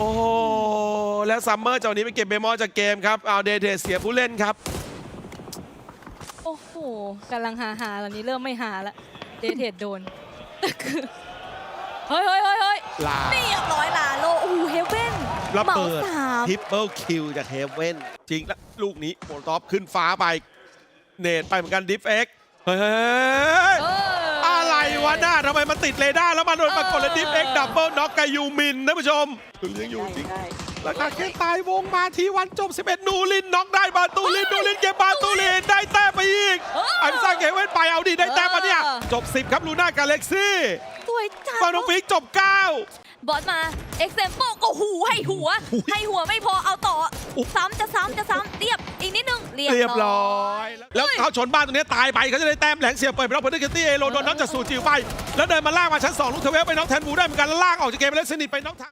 โอ้โหแล้วซัมเมอร์เจ้านี้ไปเก็บเบมอลจากเกมครับเอาเดเทเสียผู้เล่นครับ โอ้โหกำลังหาหาตอนนี้เริ่มไม่หาละเดทเทดโดนเฮ้ยเฮ้ยเฮ้ยเฮ้ยลาเรียบร้อยลาโลอู้เฮเว่นระเหมาเบิดสามทริปเปิลคิวจากเฮเว่นจริงแล้วลูกนี้โมโลท็อปขึ้นฟ้าไป เนตไปเหมือนกันดิฟเอ็กเฮ้ยเอออะไรวะหน้าทำไมมันติดเรดาร์แล้วมันโดนปรากฏเลยดิฟเอ็กดับเบิลน็อกกับยูมินท่านผู้ชมถึงยังอยู่จริงแล้วก็แค่ตายวงมาทีวันจบ 11 นูลินน็อกได้บาตูลินนูลินเก็บบาตูลินได้แต้มไปอีกเออไอ้พิซซ่าเกเว้นไปเอาดีได้แต้มมาเนี่ยเออจบ 10 ครับลูน่ากาเล็กซี่สวยจังฟาโนฟิกจบบอสมาเอ็กเซมโปก็หูให้หัว ให้หัวไม่พอเอาต่อ ซ้ำจะซ้ำจะซ้ เรี9เรียบร้อยแล้วเขาชนบ้านตรงนี้ตายไปเขาจะได้แต้มแหลงเสียบเปิดไปแล้วเพอร์เดอร์เกตตี้เอโรโดนน็อกจากสูจิวไป แล้วเดินมาล่างมาชั้น2ลูกเทเวลไปน็อกแทนบูได้เหมือนกันแล้วล่างออกจากเกมไปแล้วสนิทไปน็อกทาง